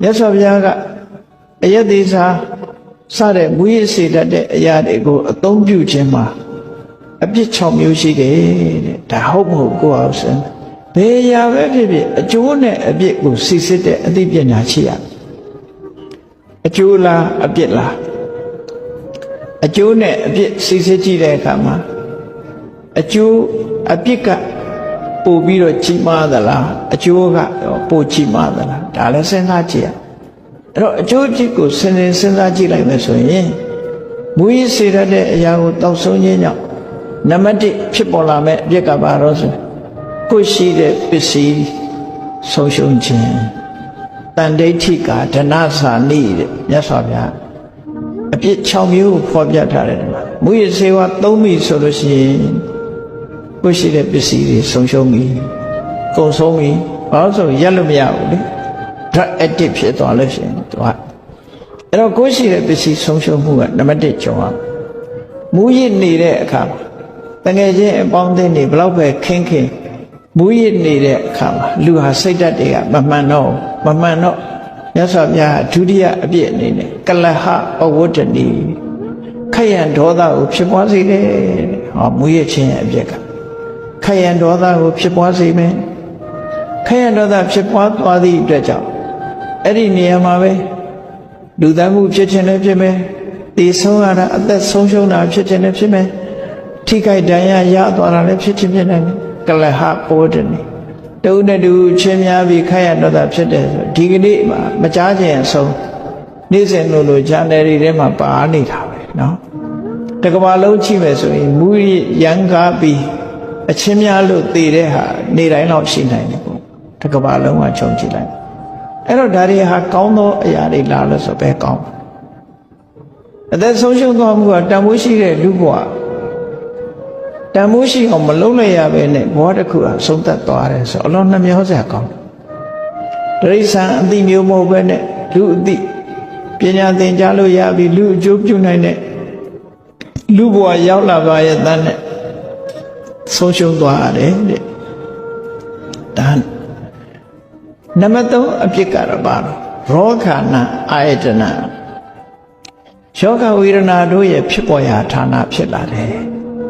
မြတ်စွာဘုရားကအယက်သေးစာစတဲ့မူရစေတတ်တဲ့အရာတွေကိုအသုံးပြုခြင်းမှာအပြစ်6မျိုးရှိတယ်တဲ့ဒါဟုတ်မဟုတ်ကိုအောင်စင်ဘယ်အရာပဲဖြစ်ဖြစ်အကျိုးနဲ့အပြစ်ကိုစိစစ်တဲ့အသိပညာရှိရအကျိုးလားအပြစ်လားအကျိုးနဲ့အပြစ်စိစစ်ကြည့်တဲ့အခါမှာအကျိုးအပြစ်က ပို့ပြီးတော့ကြီးမားသလားအကျိုးကပို့ကြီးမားသလားဒါလည်းစဉ်းစားကြည့်ရအဲ့တော့အကျိုးအပြစ်ကိုစဉ်းစဉ်စဉ်းစားကြည့်လိုက်မယ်ဆိုရင်မူရစေရတဲ့အရာကိုတောက်ဆုံးခြင်းကြောင့်နံပါတ်1ဖြစ်ပေါ်လာမဲ့အပြစ်ကဘာလို့ဆိုကိုယ်ရှိတဲ့ပစ္စည်းဆုံးရှုံးခြင်းတန်ဒိဋ္ဌိကာဒနာစာနိတဲ့မြတ်စွာဘုရားအပြစ်6မျိုးကိုဖော်ပြထားတယ်ဒီမှာမူရစေဝါ3မိဆိုလို့ရှိရင် ကိုယ်ရှိတဲ့ပစ္စည်းတွေဆုံးရှုံးပြီကုန်ဆုံးပြီဘာလို့ဆိုရက်လို့မရဘူးလေ drug addict ဖြစ်သွားလို့ရှိရင်သူကအဲ့တော့ကိုယ်ရှိတဲ့ပစ္စည်းဆုံးရှုံးမှုကနံပါတ်1ကျော်အောင်မူရစ်နေတဲ့အခါမှာတငယ်ချင်းအပေါင်းအသင်းတွေဘလောက်ပဲခင်းခင်းမူရစ်နေတဲ့အခါမှာလူဟာစိတ်ဓာတ်တွေကမမှန်တော့မမှန်တော့မြတ်စွာဘုရားဒုတိယအပြစ်အနေနဲ့ကလဟအဝတ္တနီခယံဒေါသကိုဖြစ်ပွားစေတယ်ဟောမူရစ်ခြင်းရဲ့အပြစ်ကခ ယံဒေါသကိုဖြစ်ပွားစေမယ်ခယံဒေါသဖြစ်ပွားသွားသည့်အတွက်ကြောင့်အဲ့ဒီနေရာမှာပဲလူသားမှုဖြစ်ခြင်းလည်းဖြစ်မယ်တည်ဆုံးရတာအသက်ဆုံးရှုံးတာဖြစ်ခြင်းလည်းဖြစ်မယ်ထိခိုက်ဒဏ်ရာရသွားတာလည်းဖြစ်ခြင်းဖြစ်နိုင်တယ်ကလဟပိုးတယ်နေတုံးနဲ့တူချင်းများပြီးခိုက်ရတော့တာဖြစ်တယ်ဆိုဒီကနေ့မှာမကြားခြင်းအဆုံးနေ့စဉ်လို့လို့ဂျာနယ်တွေထဲမှာပါနေတာပဲเนาะတကဘာလုံးချိမယ်ဆိုရင်မူရန်ကားပြီး အချင်းများလို့တည်တဲ့ဟာနေတိုင်းတော့ရှိနိုင်တယ်ပေါ့တကဘာလုံးကခြုံကြည့်လိုက်အဲ့တော့ဒါတွေဟာကောင်းသောအရာတွေလားလို့ဆိုပဲကောင်းအသက်ဆုံးရှုံးသွားမှုကတန်ဖိုးရှိတဲ့လူဘဝတန်ဖိုးရှိအောင်မလုံးလိုက်ရပဲနဲ့ဘဝတစ်ခုဟာဆုံးသက်သွားတယ်ဆိုအလုံးနှမျောစရာကောင်းတယ်တိရစ္ဆာန်အသိမျိုးမဟုတ်ပဲနဲ့လူအသိပညာသင်ကြားလို့ရပြီလူအကျိုးပြုနိုင်တဲ့လူဘဝရောက်လာပါရဲ့တန်းနဲ့ ဆုံးရှုံးသွားရတယ်တဲ့ဒါနံပါတ်3အပြစ်ကတော့ပါတော့ရောဂာနာအာယတနာယောဂဝေဒနာတို့ရဲ့ဖြစ်ပေါ်ရာဌာနဖြစ်လာတယ်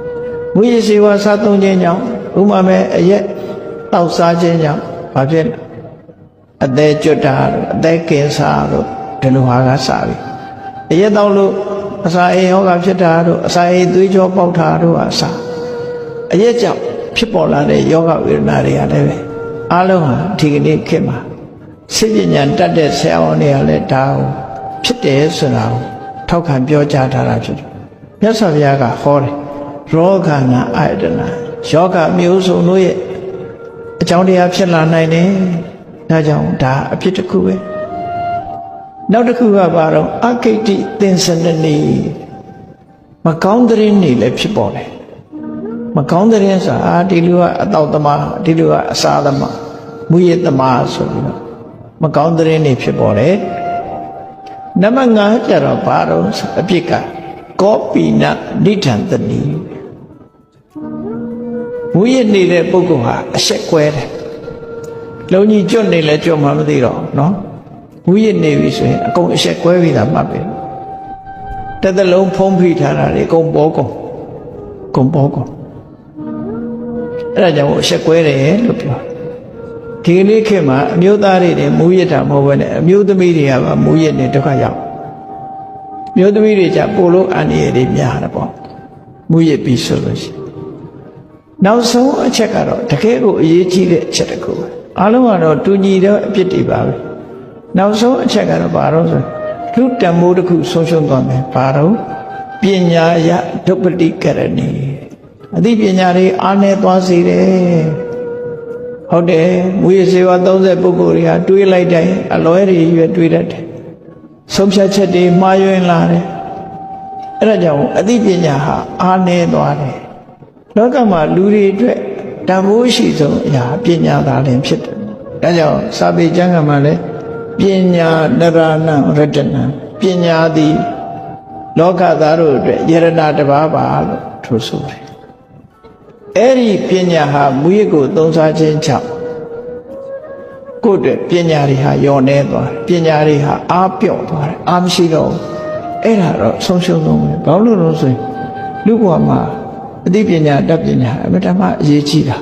။မူရစီဝါစားသုံးခြင်းကြောင့်ဥမာမဲ့အရက်တောက်စားခြင်းကြောင့်ဘာဖြစ်လဲ။အသေးကျွတ်တာတို့အသေးကင်စာတို့ဒီလိုဟာကစပြီ။အရက်တောက်လို့အစာအိမ်ယောဂဖြစ်တာတို့အစာအိမ်သွေးကြောပေါက်တာတို့အစာ အရက်ကြောင့်ဖြစ်ပေါ်လာတဲ့ယောဂဝေဒနာတွေကလည်းပဲအားလုံးဟာဒီကနေ့ခေတ်မှာစိတ်ပညာတတ်တဲ့ဆရာဝန်တွေကလည်းဒါကိုဖြစ်တယ်ဆိုတာကိုထောက်ခံပြောကြားထားတာဖြစ်တယ်မြတ်စွာဘုရားကဟောတယ်ရောဂာနာအာယတနာယောဂမျိုးစုံတို့ရဲ့အကြောင်းတရားဖြစ်လာနိုင်တယ်ဒါကြောင့်ဒါအဖြစ်တစ်ခုပဲနောက်တစ်ခုကဘာတော့အကိတ္တိသင်္စနနီမကောင်းတဲ့နေလည်းဖြစ်ပေါ်တယ် မကောင်းတဲ့ဆိုတာအာဒီလူကအတောက်သမားဒီလူကအစားသမားမူရသမားဆိုပြီးတော့မကောင်းတဲ့နေဖြစ်ပေါ်တယ်နံပါတ်5ကျတော့ဘာတော့အပြစ်ကကောပိနနိဋ္ဌံတတိမူရနေတဲ့ပုဂ္ဂိုလ်ဟာအဆက်ကွဲတယ်လုံကြီးကျွတ်နေလဲကျွတ်မှမသိတော့နော်မူရနေပြီဆိုရင်အကုန်အဆက်ကွဲပြီသာမှတ်ပဲတစ်သလုံးဖုံးဖိထားတာတွေအကုန်ပေါ်ကုန်ကုန်ပေါ်ကုန် အဲ့ဒါကြောင့်အဆက်ကွဲတယ်လို့ပြောဒီကနေ့ခေတ်မှာအမျိုးသားတွေနဲ့မူရတာမဟုတ်ဘဲနဲ့အမျိုးသမီးတွေကပါမူရနေဒုက္ခရောက်မျိုးသမီးတွေကြပိုလို့အန္တရာယ်တွေများတယ်ပေါ့မူရပြီဆိုလို့ရှိရင်နောက်ဆုံးအချက်ကတော့တကယ်ကိုအရေးကြီးတဲ့အချက်တစ်ခုပဲအားလုံးကတော့တူညီတဲ့အဖြစ်တွေပါပဲနောက်ဆုံးအချက်ကတော့ဘာလို့ဆိုလူတံမိုးတစ်ခုဆုံးရှုံးသွားမယ်ဘာတော့ပညာယဒုပတိကရဏီ အသိပညာတွေအားနေသွားစေတယ်ဟုတ်တယ်မူရစေဝ30ပုဂ္ဂိုလ်တွေကတွေးလိုက်တိုင်းအလွဲတွေရွယ်တွေးတတ်တယ်ဆုံးဖြတ်ချက်တွေမှားယွင်းလာတယ်အဲ့ဒါကြောင့်အသိပညာဟာအားနေသွားတယ်လောကမှာလူတွေအတွက်တန်ဖိုးရှိဆုံးအရာပညာသာလင်ဖြစ်တယ်ဒါကြောင့်စာပေကျမ်းကမှာလည်းပညာနရဏရတနံပညာသည်လောကသားတို့အတွက်ယရဏတစ်ပါးပါလို့ထိုဆိုတယ် အဲ့ဒီပညာဟာမူရစ်ကိုသုံးစားခြင်းကြောင့်ကိုယ့်အတွက်ပညာတွေဟာယောနေသွားတယ်ပညာတွေဟာအားပြော့သွားတယ်အားမရှိတော့ဘူးအဲ့ဒါတော့ဆုံးရှုံးဆုံးပဲဘာလို့လဲဆိုရင်လူဘဝမှာအသိပညာတတ်ပညာအမြဲတမ်းအရေးကြီးတာ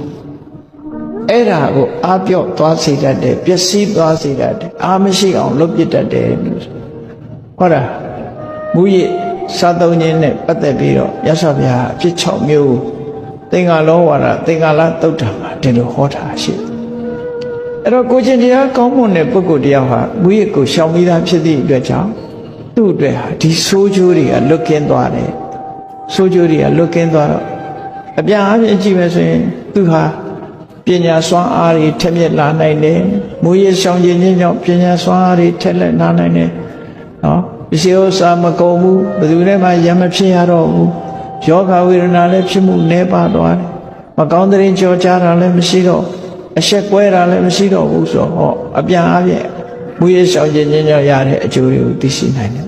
အဲ့ဒါကိုအားပြော့သွားစေတတ်တယ်ပျက်စီးသွားစေတတ်တယ်အားမရှိအောင်လုပ်ပစ်တတ်တယ်လို့ဟုတ်လားမူရစ်စားသုံးခြင်းနဲ့ပတ်သက်ပြီးတော့ရသော်ဗျာအဖြစ်6မျိုး သင်္ကာလောဝါဒသင်္ကာလတုတ်တံမှာဒီလိုဟောတာရှိတယ်အဲ့တော့ကိုချင်းတရားကောင်းမွန်တဲ့ပုဂ္ဂိုလ်တရားဟာမူရစ်ကိုရှောင်ပြီးသားဖြစ်သည့်အတွက်ကြောင့်သူ့အတွက်ဟာဒီဆိုးကျိုးတွေကလွတ်ကင်းသွားတယ်ဆိုးကျိုးတွေကလွတ်ကင်းသွားတော့အပြန်အပြင်ကြည့်မယ်ဆိုရင်သူဟာပညာစွမ်းအားတွေထက်မြက်လာနိုင်တယ်မူရစ်ရှောင်ခြင်းချင်းကြောင့်ပညာစွမ်းအားတွေထက်လက်လာနိုင်တယ်နော်ပစ္စည်းဥစ္စာမကုန်ဘူးဘယ်သူနဲ့မှရံမဖြစ်ရတော့ဘူး ယောဂဝေဒနာလည်းဖြစ်မှုနည်းပါသွားတယ်မကောင်းတဲ့ရင်ကြောကြတာလည်းမရှိတော့အဆက်ကွဲတာလည်းမရှိတော့ဘူးဆိုတော့ဟောအပြန်အပြည့်မူရရှောင်ခြင်းချင်းကြောင့်ရတဲ့အကျိုးတွေကိုသိရှိနိုင်တယ်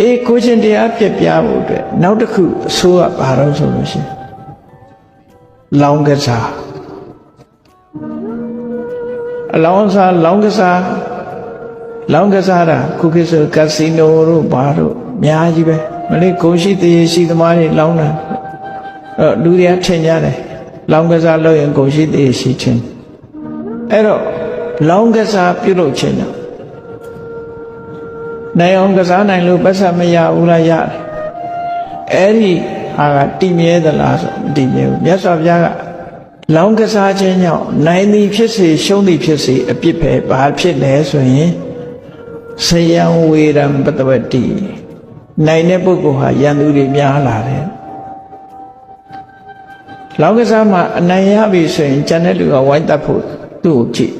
အေးကိုချင်းတရားပြပြဖို့အတွက်နောက်တစ်ခုအဆိုးကဘာလို့ဆိုလို့ရှိရင်လောင်းကစားအလောင်းစားလောင်းကစားလောင်းကစားတာခုခေတ်ဆိုကက်စီနိုတို့ဘာတို့အများကြီးပဲ မလေးဂုံရှိတရေရှိသမားတွေလောင်းတာအဲ့တော့လူတွေကထင်ကြတယ်လောင်းကစားလို့ရင်ဂုံရှိတရေရှိချင်းအဲ့တော့လောင်းကစားပြုလုပ်ခြင်းတော့နိုင်အောင်ကစားနိုင်လို့ပတ်ဆက်မရဘူးလားရတယ်အဲ့ဒီဟာကတည်မြဲသလားဆိုမတည်မြဲဘူးမြတ်စွာဘုရားကလောင်းကစားခြင်းကြောင့်နိုင်သည်ဖြစ်စေရှုံးသည်ဖြစ်စေအပြစ်ပဲဘာဖြစ်လဲဆိုရင်ဆယံဝေရံပတဝတ္တိ နိုင်တဲ့ပုဂ္ဂိုလ်ဟာယန္တုတွေများလာတယ်လောင်းကစားမှာအနိုင်ရပြီဆိုရင်ကျန်တဲ့လူကဝိုင်းတတ်ဖို့သူ့ကိုကြည့်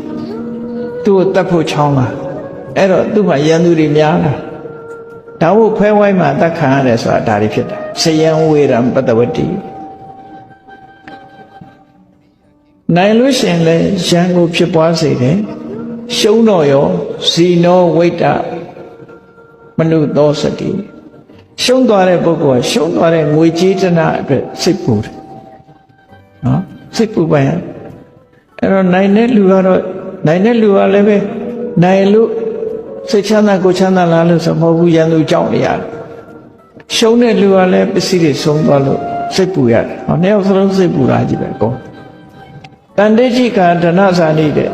သူ့ကိုတတ်ဖို့ချောင်းလာအဲ့တော့သူ့မှာယန္တုတွေများလာဒါဖို့ဖဲဝိုင်းမှာတတ်ခံရတယ်ဆိုတာဒါတွေဖြစ်တယ်ဆယံဝေရံပတဝတ္တိနိုင်လို့ရှိရင်လည်းရန်ကိုဖြစ်ပွားစေတယ်ရှုံးတော့ရောဇီနောဝိတ္တမနုသောစတိ ရှုံးသွားတဲ့ပုဂ္ဂိုလ်ကရှုံးသွားတဲ့ငွေကြေးတနာအတွက်စိတ်ပူတယ်နော်စိတ်ပူပိုင်အဲ့တော့နိုင်တဲ့လူကတော့နိုင်တဲ့လူကလည်းပဲနိုင်လို့စိတ်ချမ်းသာကိုချမ်းသာလားလို့ဆိုမဟုတ်ဘူးရန်သူကြောက်နေရတယ်ရှုံးတဲ့လူကလည်းပစ္စည်းတွေဆုံးသွားလို့စိတ်ပူရတယ်ဟောနှစ်ယောက်စလုံးစိတ်ပူတာကြီးပဲကောတန်တေจิกာဒနာဇာနိတဲ့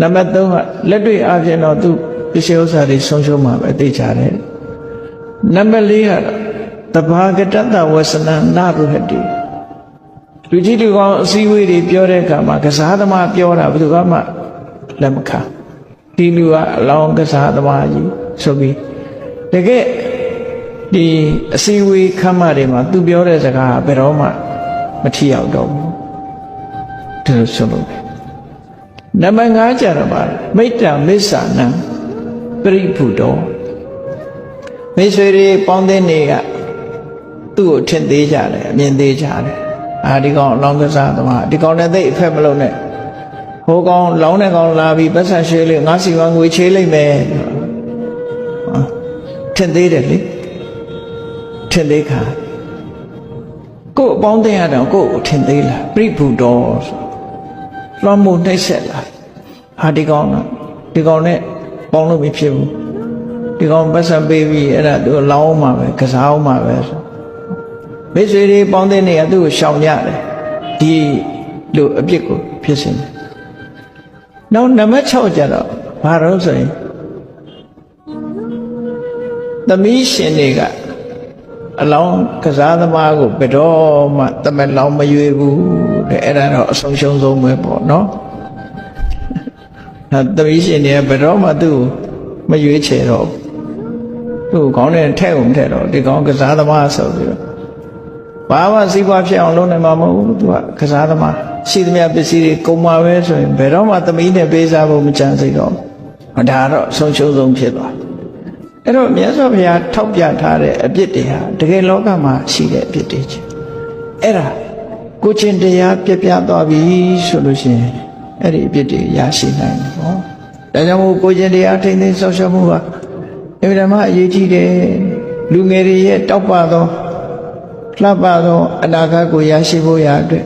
နံပါတ်3ကလက်တွေ့အပြင်တော့သူပစ္စည်းဥစ္စာတွေဆုံးရှုံးမှာပဲသိကြတယ် နံပါတ်4ကတော့တဘာဂတတဝဆနနာရုဟတိလူကြီးလူကောင်းအစည်းအဝေးတွေပြောတဲ့အခါမှာကစားသမားပြောတာဘယ်သူမှလက်မခံဒီလူကအလောင်းကစားသမားကြီးဆိုပြီးတကယ်ဒီအစည်းအဝေးခမ်းမတွေမှာသူပြောတဲ့စကားဘယ်တော့မှမထီရောက်တော့ဘူးဒီလိုဆိုလို့နံပါတ်5ကျတော့ပါမိတ္တမစ္ဆာနံပရိဖုတော မိတ်ဆွေတွေပေါင်းတဲ့နေကသူ့ကိုထင်သေးကြတယ်အမြင်သေးကြတယ်အာဒီကောင်လောင်းကစားသမားဒီကောင်နဲ့သိအဖက်မလုံးနဲ့ဟိုကောင်လောင်းတဲ့ကောင်လာပြီးပတ်ဆက်ရွှေလေးငါစီဝါငွေချေးလိုက်မယ်ထင်သေးတယ်လေထင်သေးခါကို့အပေါင်းတဲ့ရတော့ကို့ကိုထင်သေးလားပြိဘူတော်ဆိုလွှမ်းမိုးနှိပ်စက်လာဟာဒီကောင်ကဒီကောင်နဲ့ပေါင်းလို့မဖြစ်ဘူး ဒီကောင်ပတ်စံပေးပြီးအဲ့ဒါသူလောင်းမှာပဲကစားအောင်မှာပဲဆိုမိတ်ဆွေတွေပေါင်းတဲ့နေရာသူ့ကိုရှောင်ကြတယ်ဒီလိုအပြစ်ကိုဖြစ်စင်တယ်နောက်နံပါတ်6ကျတော့ဘာလို့ဆိုရင်သမီးရှင်တွေကအလောင်းကစားသမားကိုဘယ်တော့မှတမက်လောင်းမရွေဘူးတဲ့အဲ့ဒါတော့အဆုံးရှုံးဆုံးပဲပေါ့နော်အဲသမီးရှင်တွေကဘယ်တော့မှသူ့ကိုမရွေးချယ်တော့ သူ့ကိုခေါင်းနဲ့ထဲ့ုံထဲ့တော့ဒီကောင်ကစားသမားဆိုပြီးတော့ဘာမှစီးပွားဖြစ်အောင်လုပ်နိုင်မှာမဟုတ်ဘူးသူကကစားသမားရှိသမျှပစ္စည်းတွေကုန်မှာပဲဆိုရင်ဘယ်တော့မှသမီးနဲ့ပေးစားဖို့မကြံစိတ်တော့ဘူးဒါတော့ဆုံးရှုံးဆုံးဖြစ်သွားအဲ့တော့မြတ်စွာဘုရားထောက်ပြထားတဲ့အပြစ်တွေဟာတကယ်လောကမှာရှိတဲ့အပြစ်တွေချင်းအဲ့ဒါကိုချင်းတရားပြပြသွားပြီဆိုလို့ရှိရင်အဲ့ဒီအပြစ်တွေရရှိနိုင်တယ်ပေါ့ဒါကြောင့်မို့ကိုချင်းတရားထိမ့်သိမ်းဆောက်ရှောက်မှုဟာ အမြဲတမ်းအရေးကြီးတယ်လူငယ်တွေရဲ့တောက်ပသောလှပသောအနာဂတ်ကိုရရှိဖို့ရာအတွက်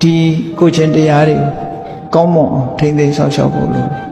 ဒီကိုချင်းတရားတွေကိုကောင်းမွန်အောင်ထိမ့်သိမ်းဆောင်ရှောက်ဖို့လိုတယ်